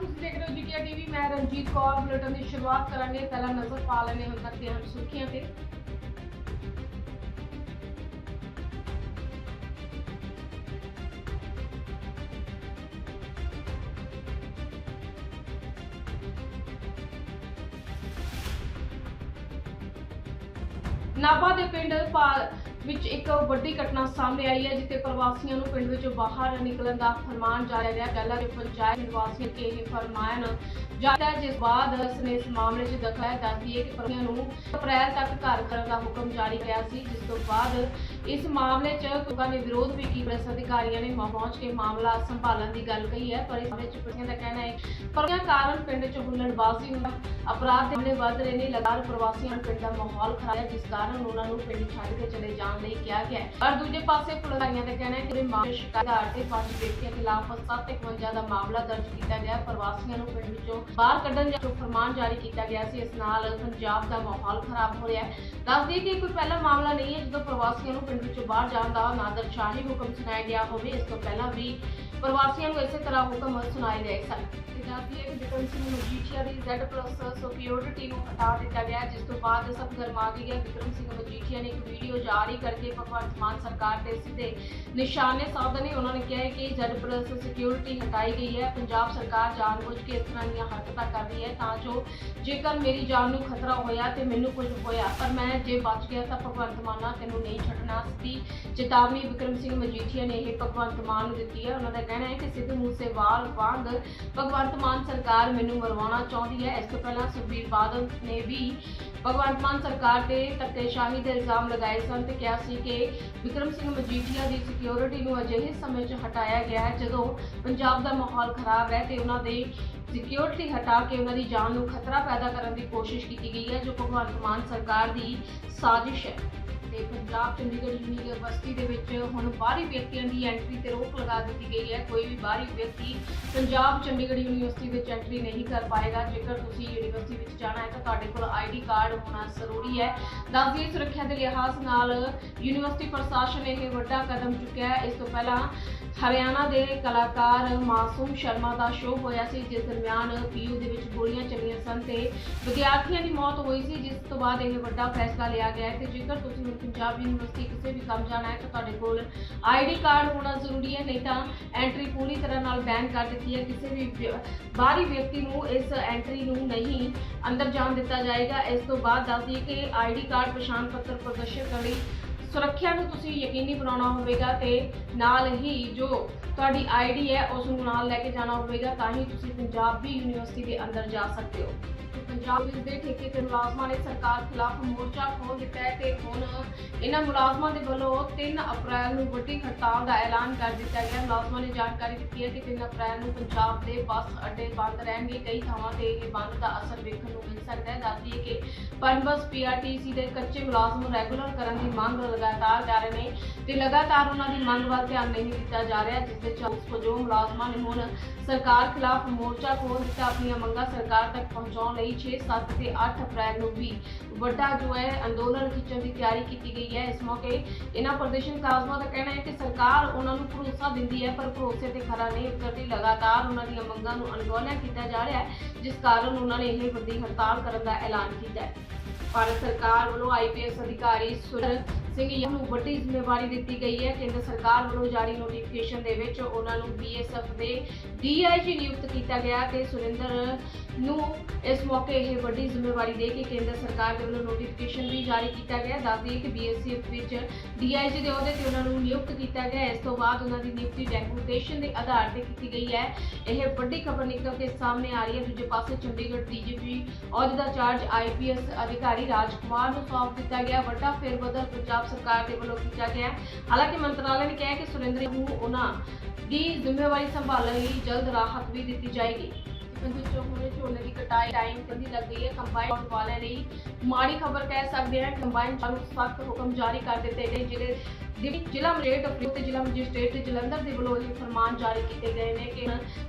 ਤੁਸੀਂ ਦੇਖ ਰਹੇ ਹੋ ਜੀਕੇ ਟੀਵੀ, ਮੈਂ ਰਣਜੀਤ ਕੌਰ, ਬੁਲੇਟਨ ਦੀ ਸ਼ੁਰੂਆਤ ਕਰਾਂਗੇ। ਪਹਿਲਾਂ ਨਜ਼ਰ ਪਾ ਲੈਣੇ ਹੁਣ ਤੱਕ ਦੀਆਂ ਸੁਰਖੀਆਂ ਤੇ। ਨਾਭਾ ਦੇ ਪਿੰਡ ਵਿੱਚ ਇੱਕ ਵੱਡੀ ਘਟਨਾ ਸਾਹਮਣੇ ਆਈ ਹੈ, ਜਿੱਥੇ ਪ੍ਰਵਾਸੀਆਂ ਨੂੰ ਪਿੰਡ ਵਿੱਚੋਂ ਬਾਹਰ ਨਿਕਲਣ ਦਾ ਫਰਮਾਨ ਜਾਰੀ ਰਿਹਾ। ਪਹਿਲਾਂ ਦੇ ਪੰਚਾਇਤ ਨਿਵਾਸੀਆਂ ਕੇ ਇਹ ਫਰਮਾਨ ਜਾਰੀ ਜਿਸ ਬਾਅਦ ਉਸ ਨੇ ਇਸ ਮਾਮਲੇ 'ਚ ਦਖਲ ਦੱਸਦੀ ਹੈ ਕਿ ਪ੍ਰਵਾਸੀਆਂ ਨੂੰ ਅਪ੍ਰੈਲ ਤੱਕ ਘਰ ਕਰਨ ਦਾ ਹੁਕਮ ਜਾਰੀ ਰਿਹਾ ਸੀ, ਜਿਸ ਤੋਂ ਬਾਅਦ ਇਸ ਮਾਮਲੇ 'ਚ ਲੋਕਾਂ ਨੇ ਵਿਰੋਧ ਵੀ ਕੀਤਾ ਪੁਲਿਸ ਅਧਿਕਾਰੀਆਂ ਨੇ ਪਹੁੰਚ ਕੇ ਮਾਮਲਾ ਸੰਭਾਲਣ ਦੀ ਗੱਲ ਕਹੀ ਹੈ, ਪਰ ਇਸ ਮਾਮਲੇ 'ਚ ਦਾ ਕਹਿਣਾ ਹੈ ਪਰਮਿਆਂ ਕਾਰਨ ਪਿੰਡ 'ਚ ਹੁੱਲੜਬਾਜ਼ੀ ਹੁੰਦਾ ਅਪਰਾਧ ਦੇ ਮਾਮਲੇ ਵੱਧ ਰਹੇ ਨੇ, ਲਗਾਤਾਰ ਪ੍ਰਵਾਸੀਆਂ ਨੂੰ ਪਿੰਡ ਦਾ ਮਾਹੌਲ ਖਰਾਬ ਹੈ, ਜਿਸ ਕਾਰਨ ਉਹਨਾਂ ਨੂੰ ਪਿੰਡ ਛੱਡ ਕੇ ਚਲੇ ਜਾਣ ਲਈ ਕਿਹਾ ਗਿਆ ਹੈ। ਪਰ ਦੂਜੇ ਪਾਸੇ ਪੁਲਿਸਾਈਆਂ ਦਾ ਕਹਿਣਾ ਹੈ ਕਿ ਮਾਮਲੇ ਸ਼ਿਕਾਇਤ ਤੇ ਪੰਜ ਵਿਅਕਤੀਆਂ ਖਿਲਾਫ 751 ਦਾ ਮਾਮਲਾ ਦਰਜ ਕੀਤਾ ਗਿਆ। ਪ੍ਰਵਾਸੀਆਂ ਨੂੰ ਪਿੰਡ ਵਿੱਚੋਂ ਬਾਹਰ ਕੱਢਣ ਦਾ ਫਰਮਾਨ ਜਾਰੀ ਕੀਤਾ ਗਿਆ ਸੀ। ਇਸ ਨਾਲ ਪੰਜਾਬ ਦਾ ਮਾਹੌਲ ਖਰਾਬ ਹੋ ਰਿਹਾ ਹੈ। ਦੱਸਦੀ ਕਿ ਕੋਈ ਪਹਿਲਾ ਮਾਮਲਾ ਨਹੀਂ ਹੈ, ਜਦੋਂ ਪ੍ਰਵਾਸੀਆਂ ਨੂੰ ਪਿੰਡ ਵਿੱਚੋਂ ਬਾਹਰ ਜਾਣ ਦਾ ਨਾਦਰਸ਼ਾਹੀ ਹੁਕਮ ਸੁਣਾਇਆ ਗਿਆ ਹੋਵੇ, ਇਸ ਤੋਂ ਪਹਿਲਾਂ ਵੀ ਪ੍ਰਵਾਸੀਆਂ ਨੂੰ ਇਸੇ ਤਰ੍ਹਾਂ ਹੁਕਮ ਸੁਣਾਏ ਗਏ ਸਨ। ਪੰਜਾਬੀ ਦੱਸ ਦਈਏ ਬਿਕਰਮ ਸਿੰਘ ਮਜੀਠੀਆ ਦੀ Z+ ਸਿਕਿਉਰਿਟੀ ਨੂੰ ਹਟਾ ਦਿੱਤਾ ਗਿਆ, ਜਿਸ ਤੋਂ ਬਾਅਦ ਸਭ ਗਰਮਾ ਗਈ ਹੈ ਬਿਕਰਮ ਸਿੰਘ ਮਜੀਠੀਆ ਨੇ ਇੱਕ ਵੀਡੀਓ ਜਾਰੀ ਕਰਕੇ ਭਗਵੰਤ ਮਾਨ ਸਰਕਾਰ ਤੇ ਸਿੱਧੇ ਨਿਸ਼ਾਨੇ ਸਾਧੇ ਨੇ ਉਹਨਾਂ ਨੇ ਕਿਹਾ ਹੈ ਕਿ Z+ ਸਿਕਿਉਰਿਟੀ ਹਟਾਈ ਗਈ ਹੈ। ਪੰਜਾਬ ਸਰਕਾਰ ਜਾਣਬੁੱਝ ਕੇ ਇਸ ਤਰ੍ਹਾਂ ਦੀਆਂ ਹਰਕਤਾਂ ਕਰ ਰਹੀ ਹੈ, ਤਾਂ ਜੋ ਜੇਕਰ ਮੇਰੀ ਜਾਨ ਨੂੰ ਖਤਰਾ ਹੋਇਆ ਤੇ ਮੈਨੂੰ ਕੁਝ ਹੋਇਆ, ਪਰ ਮੈਂ ਜੇ ਬਚ ਗਿਆ ਤਾਂ ਭਗਵੰਤ ਮਾਨਾ ਤੈਨੂੰ ਨਹੀਂ ਛੱਡਣਾ ਸੀ ਚੇਤਾਵਨੀ ਵਿਕਰਮ ਸਿੰਘ ਮਜੀਠੀਆ ਨੇ ਇਹ ਭਗਵੰਤ ਮਾਨ ਨੂੰ ਦਿੱਤੀ ਹੈ। ਉਹਨਾਂ ਦਾ ਕਹਿਣਾ ਹੈ ਕਿ ਸਿੱਧੂ ਮੂਸੇਵਾਲ ਵਾਂਗ ਭਗਵੰਤ ਮਾਨ ਸਰਕਾਰ ਮੈਨੂੰ ਮਰਵਾਉਣਾ ਚਾਹੁੰਦੀ ਹੈ। ਇਸ ਤੋਂ ਪਹਿਲਾਂ ਸੁਖਬੀਰ ਬਾਦਲ ਨੇ ਵੀ ਭਗਵੰਤ ਮਾਨ ਸਰਕਾਰ ਤੇ ਧੱਕੇਸ਼ਾਹੀ ਦੇ ਇਲਜ਼ਾਮ ਲਗਾਏ ਸਨ ਤੇ ਕਿਹਾ ਸੀ ਕਿ ਵਿਕਰਮ ਸਿੰਘ ਮਜੀਠੀਆ ਦੀ ਸਿਕਿਉਰਿਟੀ ਨੂੰ ਅਜਿਹੇ ਸਮੇਂ 'ਚ ਹਟਾਇਆ ਗਿਆ ਹੈ ਜਦੋਂ ਪੰਜਾਬ ਦਾ ਮਾਹੌਲ ਖਰਾਬ ਹੈ ਤੇ ਉਹਨਾਂ ਦੇ ਸਿਕਿਉਰਿਟੀ ਹਟਾ ਕੇ ਉਹਨਾਂ ਦੀ ਜਾਨ ਨੂੰ ਖਤਰਾ ਪੈਦਾ ਕਰਨ ਦੀ ਕੋਸ਼ਿਸ਼ ਕੀਤੀ ਗਈ ਹੈ, ਜੋ ਭਗਵੰਤ ਮਾਨ ਸਰਕਾਰ ਦੀ ਸਾਜ਼ਿਸ਼ ਹੈ। ਤੇ ਪੰਜਾਬ ਚੰਡੀਗੜ੍ਹ ਯੂਨੀਵਰਸਿਟੀ ਦੇ ਵਿੱਚ ਹੁਣ ਬਾਹਰੀ ਵਿਅਕਤੀਆਂ ਦੀ ਐਂਟਰੀ ਤੇ ਰੋਕ ਲਗਾ ਦਿੱਤੀ ਗਈ ਹੈ। ਕੋਈ ਵੀ ਬਾਹਰੀ ਵਿਅਕਤੀ ਪੰਜਾਬ ਚੰਡੀਗੜ੍ਹ ਯੂਨੀਵਰਸਿਟੀ ਵਿੱਚ ਐਂਟਰੀ ਨਹੀਂ ਕਰ ਪਾਏਗਾ। ਜੇਕਰ ਤੁਸੀਂ ਯੂਨੀਵਰਸਿਟੀ ਵਿੱਚ ਜਾਣਾ ਹੈ ਤਾਂ ਤੁਹਾਡੇ ਕੋਲ ਆਈਡੀ ਕਾਰਡ ਹੋਣਾ ਜ਼ਰੂਰੀ ਹੈ। ਦੱਸਦੀ ਸੁਰੱਖਿਆ ਦੇ ਲਿਹਾਜ਼ ਨਾਲ ਯੂਨੀਵਰਸਿਟੀ ਪ੍ਰਸ਼ਾਸਨ ਇਹ ਵੱਡਾ ਕਦਮ ਚੁੱਕਿਆ ਹੈ। ਇਸ ਤੋਂ ਪਹਿਲਾਂ ਹਰਿਆਣਾ ਦੇ ਕਲਾਕਾਰ ਮਾਸੂਮ ਸ਼ਰਮਾ ਦਾ ਸ਼ੋਅ ਹੋਇਆ ਸੀ, ਜਿਸ ਦਰਮਿਆਨ ਪੀਯੂ ਦੇ ਵਿੱਚ ਗੋਲੀਆਂ ਚੱਲੀਆਂ ਸਨ ਤੇ ਵਿਦਿਆਰਥੀਆਂ ਦੀ ਮੌਤ ਹੋਈ ਸੀ, ਜਿਸ ਤੋਂ ਬਾਅਦ ਇਹ ਵੱਡਾ ਫੈਸਲਾ ਲਿਆ ਗਿਆ ਹੈ ਤੇ ਜੇਕਰ ਤੁਸੀਂ ਪੰਜਾਬ ਯੂਨੀਵਰਸਿਟੀ ਕਿਸੇ ਵੀ ਕੰਮ ਜਾਣਾ ਹੈ ਤਾਂ ਤੁਹਾਡੇ ਕੋਲ ਆਈਡੀ ਕਾਰਡ ਹੋਣਾ ਜ਼ਰੂਰੀ ਹੈ, ਨਹੀਂ ਤਾਂ ਐਂਟਰੀ ਪੂਰੀ ਤਰ੍ਹਾਂ ਨਾਲ ਬੈਨ ਕਰ ਦਿੱਤੀ ਹੈ। ਕਿਸੇ ਵੀ ਵਿਅ- ਬਾਹਰੀ ਵਿਅਕਤੀ ਨੂੰ ਇਸ ਐਂਟਰੀ ਨੂੰ ਨਹੀਂ ਅੰਦਰ ਜਾਣ ਦਿੱਤਾ ਜਾਏਗਾ। ਇਸ ਤੋਂ ਬਾਅਦ ਦੱਸਦੀ ਦਈਏ ਕਿ ਆਈਡੀ ਕਾਰਡ ਪਛਾਣ ਪੱਤਰ ਪ੍ਰਦਰਸ਼ਿਤ ਕਰਨ ਲਈ ਸੁਰੱਖਿਆ ਨੂੰ ਤੁਸੀਂ ਯਕੀਨੀ ਬਣਾਉਣਾ ਹੋਵੇਗਾ ਤੇ ਨਾਲ ਹੀ ਜੋ ਤੁਹਾਡੀ ਆਈਡੀ ਹੈ, ਉਸ ਨੂੰ ਨਾਲ ਲੈ ਕੇ ਜਾਣਾ ਹੋਵੇਗਾ, ਤਾਂ ਹੀ ਤੁਸੀਂ ਪੰਜਾਬੀ ਯੂਨੀਵਰਸਿਟੀ ਦੇ ਅੰਦਰ ਜਾ ਸਕਦੇ ਹੋ। ਪੰਜਾਬ ਵਿੱਚ ਦੇ ਠੇਕੇ ਤੇ ਮੁਲਾਜ਼ਮਾਂ ਨੇ ਸਰਕਾਰ ਖਿਲਾਫ ਮੋਰਚਾ ਖੋਲ੍ਹ ਦਿੱਤਾ ਹੈ ਤੇ ਹੁਣ ਇਹਨਾਂ ਮੁਲਾਜ਼ਮਾਂ ਦੇ ਵੱਲੋਂ 3 ਅਪ੍ਰੈਲ ਨੂੰ ਵੱਡੀ ਹੜਤਾਲ ਦਾ ਐਲਾਨ ਕਰ ਦਿੱਤਾ ਗਿਆ। ਮੁਲਾਜ਼ਮਾਂ ਨੇ ਜਾਣਕਾਰੀ ਦਿੱਤੀ ਹੈ ਕਿ 3 ਅਪ੍ਰੈਲ ਨੂੰ ਪੰਜਾਬ ਦੇ ਬੱਸ ਅੱਡੇ ਬੰਦ ਰਹਿਣਗੇ। ਕਈ ਥਾਵਾਂ ਤੇ ਇਹ ਬੰਦ ਦਾ ਅਸਰ ਵੇਖਣ ਨੂੰ ਮਿਲ ਸਕਦਾ ਹੈ। ਪਨਬਸ ਪੀਆਰਟੀਸੀ ਦੇ ਕੱਚੇ ਮੁਲਾਜ਼ਮ ਰੈਗੂਲਰ ਕਰਨ ਦੀ ਮੰਗ ਲਗਾਤਾਰ ਜਾਰੀ ਨੇ ਤੇ ਲਗਾਤਾਰ ਉਹਨਾਂ ਦੀ ਮੰਗ ਵੱਲ ਧਿਆਨ ਨਹੀਂ ਦਿੱਤਾ ਜਾ ਰਿਹਾ, ਜਿਸ ਦੇ ਉਸ ਵਜੋਂ ਮੁਲਾਜ਼ਮਾਂ ਨੇ ਹੁਣ ਸਰਕਾਰ ਖਿਲਾਫ ਮੋਰਚਾ ਖੋਲ੍ਹ ਦਿੱਤਾ। ਆਪਣੀਆਂ ਮੰਗਾਂ ਸਰਕਾਰ ਤੱਕ ਪਹੁੰਚਾਉਣ ਲਈ 6 7 ਤੇ 8 ਅਪ੍ਰੈਲ ਨੂੰ ਵੀ ਵੱਡਾ ਜੋ ਹੈ ਅੰਦੋਲਨ ਖਿੱਚਣ ਦੀ ਤਿਆਰੀ ਕੀਤੀ ਗਈ ਹੈ। ਇਸ ਮੌਕੇ ਇਹਨਾਂ ਪ੍ਰਦਰਸ਼ਨ ਕਾਜ਼ਮਾਂ ਦਾ ਕਹਿਣਾ ਹੈ ਕਿ ਸਰਕਾਰ ਉਹਨਾਂ ਨੂੰ ਭਰੋਸਾ ਦਿੰਦੀ ਹੈ, ਪਰ ਭਰੋਸੇ ਤੇ ਖਰਾ ਨਹੀਂ ਉਤਰਦੀ। ਲਗਾਤਾਰ ਉਹਨਾਂ ਦੀਆਂ ਮੰਗਾਂ ਨੂੰ ਅਣਗੌਲਿਆ ਕੀਤਾ ਜਾ ਰਿਹਾ ਹੈ, ਜਿਸ ਕਾਰਨ ਉਹਨਾਂ ਨੇ ਇਹ ਵੱਡੀ ਹੜਤਾਲ ਕਰਨ ਦਾ ਐਲਾਨ ਕੀਤਾ ਹੈ। ਭਾਰਤ ਸਰਕਾਰ ਵੱਲੋਂ ਆਈਪੀਐਸ ਅਧਿਕਾਰੀ ਸੁਰਿੰਦਰ ਸਿੰਘ ਯਾਦਵ ਨੂੰ ਵੱਡੀ ਜ਼ਿੰਮੇਵਾਰੀ ਦਿੱਤੀ ਗਈ ਹੈ। ਕੇਂਦਰ ਸਰਕਾਰ ਵੱਲੋਂ ਜਾਰੀ ਨੋਟੀਫਿਕੇਸ਼ਨ ਦੇ ਵਿੱਚ ਉਹਨਾਂ ਨੂੰ ਬੀਐਸਐਫ ਦੇ ਡੀਆਈਜੀ ਨਿਯੁਕਤ ਕੀਤਾ ਗਿਆ ਤੇ ਸੁਰਿੰਦਰ ਨੂੰ ਇਸ ਮੌਕੇ ਇਹ ਵੱਡੀ ਜ਼ਿੰਮੇਵਾਰੀ ਦੇ ਕੇ ਕੇਂਦਰ ਸਰਕਾਰ ਦੇ ਵੱਲੋਂ ਨੋਟੀਫਿਕੇਸ਼ਨ ਵੀ ਜਾਰੀ ਕੀਤਾ ਗਿਆ। ਦੱਸਦੀ ਹੈ ਕਿ ਬੀਐਸਐਫ ਵਿੱਚ ਡੀਆਈਜੀ ਦੇ ਅਹੁਦੇ ਤੇ ਉਹਨਾਂ ਨੂੰ ਨਿਯੁਕਤ ਕੀਤਾ ਗਿਆ। ਇਸ ਤੋਂ ਬਾਅਦ ਉਹਨਾਂ ਦੀ ਨਿਯੁਕਤੀ ਡੈਪੂਟੇਸ਼ਨ ਦੇ ਆਧਾਰ ਤੇ ਕੀਤੀ ਗਈ ਹੈ। ਇਹ ਵੱਡੀ ਖਬਰ ਨਿਕਲ ਕੇ ਸਾਹਮਣੇ ਆ ਰਹੀ ਹੈ। ਦੂਜੇ ਪਾਸੇ ਚੰਡੀਗੜ੍ਹ ਡੀਜੀਪੀ ਅਹੁਦੇ ਦਾ ਚਾਰਜ ਆਈਪੀਐਸ ਅਧਿਕਾਰੀ ਰਾਜਕੁਮਾਰ ਨੂੰ ਸੌਂਪ ਦਿੱਤਾ ਗਿਆ। ਵੱਡਾ ਫੇਰਬਦਲ ਪੰਜਾਬ ਸਰਕਾਰ ਦੇ ਵੱਲੋਂ ਕੀਤਾ ਗਿਆ। ਹਾਲਾਂਕਿ ਮੰਤਰਾਲੇ ਨੇ ਕਿਹਾ ਕਿ ਸੁਰਿੰਦਰ ਨੂੰ ਉਹਨਾਂ ਦੀ ਜ਼ਿੰਮੇਵਾਰੀ ਸੰਭਾਲਣ ਲਈ ਜਲਦ ਰਾਹਤ ਵੀ ਦਿੱਤੀ ਜਾਏਗੀ। ਪੰਜ ਚੋਹਣੇ ਝੋਨੇ ਦੀ ਕਟਾਈ ਟਾਈਮ ਤੇ ਲੱਗ ਗਈ ਹੈ ਕੰਬਾਈਨ ਵਾਲਿਆਂ ਲਈ ਮਾੜੀ ਖਬਰ ਕਹਿ ਸਕਦੇ ਹਾਂ ਕੰਬਾਈਨ ਚਾਲੂ ਸਖਤ ਹੁਕਮ ਜਾਰੀ ਕਰ ਦਿੱਤੇ ਗਏ ਜਿਹੜੇ ਜ਼ਿਲ੍ਹਾ ਮੈਜਿਸਟ੍ਰੇਟ ਅਫਰੀਦ ਜ਼ਿਲ੍ਹਾ ਮੈਜਿਸਟ੍ਰੇਟ ਜਲੰਧਰ ਦੇ ਵੱਲੋਂ ਇਹ ਫਰਮਾਨ ਜਾਰੀ ਕੀਤੇ ਗਏ ਨੇ ਕਿ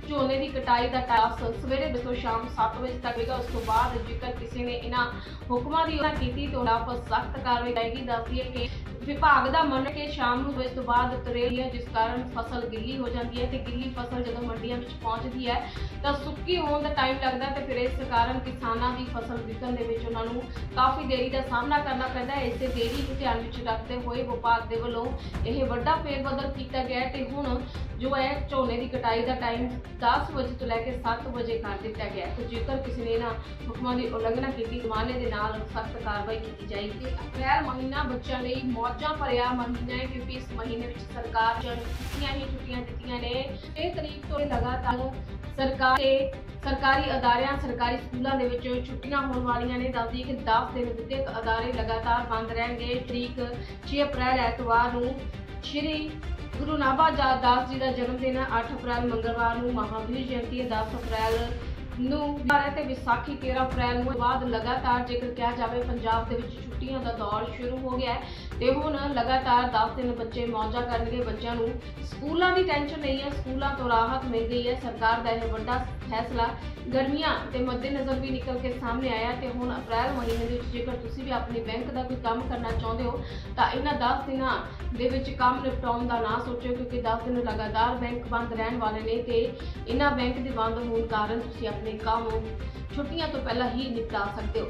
ਝੋਨੇ ਦੀ ਕਟਾਈ ਦਾ ਟਾਈਮ ਸਵੇਰੇ ਤੋਂ ਸ਼ਾਮ 7 ਵਜੇ ਤੱਕ ਹੋਵੇਗਾ, ਉਸ ਤੋਂ ਬਾਅਦ ਜੇਕਰ ਕਿਸੇ ਨੇ ਇਹਨਾਂ ਹੁਕਮਾਂ ਦੀ ਉਲੰਘਣਾ ਕੀਤੀ, ਤਾਂ ਉਹਨਾਂ ਪਰ ਸਖਤ ਕਾਰਵਾਈ ਕਰੇਗੀ ਦੱਸਦੀ ਹੈ ਕਿ ਵਿਭਾਗ ਦਾ ਮੰਨ ਕੇ ਸ਼ਾਮ ਨੂੰ ਇਸ ਤੋਂ ਬਾਅਦ ਤਰੇੜੀ ਹੈ ਜਿਸ ਕਾਰਨ ਫਸਲ ਗਿੱਲੀ ਹੋ ਜਾਂਦੀ ਹੈ ਤੇ ਗਿੱਲੀ ਫਸਲ ਜਦੋਂ ਮੰਡੀਆਂ ਵਿੱਚ ਪਹੁੰਚਦੀ ਹੈ ਤਾਂ ਸੁੱਕੀ ਹੋਣ ਦਾ ਟਾਈਮ ਲੱਗਦਾ ਹੈ ਤੇ ਫਿਰ ਇਸ ਕਾਰਨ ਕਿਸਾਨਾਂ ਦੀ ਫਸਲ ਵਿਕਣ ਦੇ ਵਿੱਚ ਉਹਨਾਂ ਨੂੰ ਕਾਫੀ ਦੇਰੀ ਦਾ ਸਾਹਮਣਾ ਕਰਨਾ ਪੈਂਦਾ ਹੈ। ਇਸੇ ਦੇਰੀ ਨੂੰ ਧਿਆਨ ਵਿੱਚ ਰੱਖਦੇ ਹੋਏ ਵਿਭਾਗ ਦੇ ਵੱਲੋਂ ਇਹ ਵੱਡਾ ਫੇਰਬਦਲ ਕੀਤਾ ਗਿਆ ਹੈ ਤੇ ਹੁਣ ਜੋ ਹੈ ਝੋਨੇ ਦੀ ਕਟਾਈ ਦਾ ਟਾਈਮ 10 ਵਜੇ ਤੋਂ ਲੈ ਕੇ 7 ਵਜੇ ਕਰ ਦਿੱਤਾ ਗਿਆ ਹੈ। ਤੇ ਜੇਕਰ ਕਿਸੇ ਨੇ ਇਹਨਾਂ ਹੁਕਮਾਂ ਦੀ ਉਲੰਘਣਾ ਕੀਤੀ ਜ਼ਮਾਨੇ ਦੇ ਨਾਲ ਸਖਤ ਕਾਰਵਾਈ ਕੀਤੀ ਜਾਏਗੀ। ਅਪ੍ਰੈਲ ਮਹੀਨਾ ਬੱਚਿਆਂ ਲਈ ਮੌਤ ਮੌਜਾਂ ਭਰਿਆ ਮਹੀਨਾ ਹੈ ਕਿਉਂਕਿ ਇਸ ਮਹੀਨੇ ਵਿੱਚ ਸਰਕਾਰ ਜਨ ਛੁੱਟੀਆਂ ਹੀ ਛੁੱਟੀਆਂ ਦਿੱਤੀਆਂ ਨੇ। 6 ਤਰੀਕ ਤੋਂ ਲਗਾਤਾਰ ਸਰਕਾਰ ਤੇ ਸਰਕਾਰੀ ਅਦਾਰਿਆਂ, ਸਰਕਾਰੀ ਸਕੂਲਾਂ ਦੇ ਵਿੱਚ ਛੁੱਟੀਆਂ ਹੋਣ ਵਾਲੀਆਂ ਨੇ। ਦੱਸਦੀ ਕਿ 10 ਦਿਨ ਵਿਦਿਅਕ ਅਦਾਰੇ ਲਗਾਤਾਰ ਬੰਦ ਰਹਿਣਗੇ। ਤਰੀਕ 6 ਅਪ੍ਰੈਲ, ਐਤਵਾਰ ਨੂੰ ਸ਼੍ਰੀ ਗੁਰੂ ਨਾਭਾ ਦਾਸ ਜੀ ਦਾ ਜਨਮ ਦਿਨ ਹੈ 8 ਅਪ੍ਰੈਲ ਮੰਗਲਵਾਰ ਨੂੰ ਮਹਾਵੀਰ ਜਯੰਤੀ ਹੈ। 10 ਅਪ੍ਰੈਲ ਨੂੰ ਬਾਰੇ ਤੇ ਵਿਸਾਖੀ 13 ਅਪ੍ਰੈਲ ਨੂੰ ਬਾਅਦ ਲਗਾਤਾਰ ਜੇਕਰ ਕਿਹਾ ਜਾਵੇ ਪੰਜਾਬ ਦੇ ਵਿੱਚ ਛੁੱਟੀਆਂ ਦਾ ਦੌਰ ਸ਼ੁਰੂ ਹੋ ਗਿਆ ਹੈ ਤੇ ਹੁਣ ਲਗਾਤਾਰ 10 ਦਿਨ ਬੱਚੇ ਮੌਜਾਂ ਕਰਨਗੇ, ਬੱਚਿਆਂ ਨੂੰ ਸਕੂਲਾਂ ਦੀ ਟੈਨਸ਼ਨ ਨਹੀਂ ਹੈ, ਸਕੂਲਾਂ ਤੋਂ ਰਾਹਤ ਮਿਲ ਗਈ ਹੈ, ਸਰਕਾਰ ਦਾ ਇਹ ਵੱਡਾ ਫੈਸਲਾ ਗਰਮੀਆਂ ਦੇ ਮੱਦੇਨਜ਼ਰ ਵੀ ਨਿਕਲ ਕੇ ਸਾਹਮਣੇ ਆਇਆ ਤੇ ਹੁਣ ਅਪ੍ਰੈਲ ਮਹੀਨੇ ਦੇ ਵਿੱਚ ਜੇਕਰ ਤੁਸੀਂ ਵੀ ਆਪਣੇ ਬੈਂਕ ਦਾ ਕੋਈ ਕੰਮ ਕਰਨਾ ਚਾਹੁੰਦੇ ਹੋ, ਤਾਂ ਇਹਨਾਂ 10 ਦਿਨਾਂ ਦੇ ਵਿੱਚ ਕੰਮ ਨਿਪਟਾਉਣ ਦਾ ਨਾ ਸੋਚਿਓ ਕਿਉਂਕਿ 10 ਦਿਨ ਲਗਾਤਾਰ ਬੈਂਕ ਬੰਦ ਰਹਿਣ ਵਾਲੇ ਨੇ ਤੇ ਇਹਨਾਂ ਬੈਂਕ ਦੇ ਬੰਦ ਹੋਣ ਕਾਰਨ ਤੁਸੀਂ ਆਪਣੇ ਕੰਮ ਛੁੱਟੀਆਂ ਤੋਂ ਪਹਿਲਾਂ ਹੀ ਨਿਪਟਾ ਸਕਦੇ ਹੋ।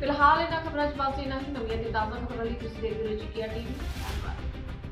ਫਿਲਹਾਲ ਇਹਨਾਂ ਖਬਰਾਂ 'ਚ ਬਸ ਇਹਨਾਂ ਹੀ। ਨਵੀਆਂ ਤੇ ਤਾਜ਼ਾ ਖਬਰਾਂ ਲਈ ਤੁਸੀਂ ਦੇਖਦੇ ਰਹੋ ਜੀ ਟੀਵੀ। ਧੰਨਵਾਦ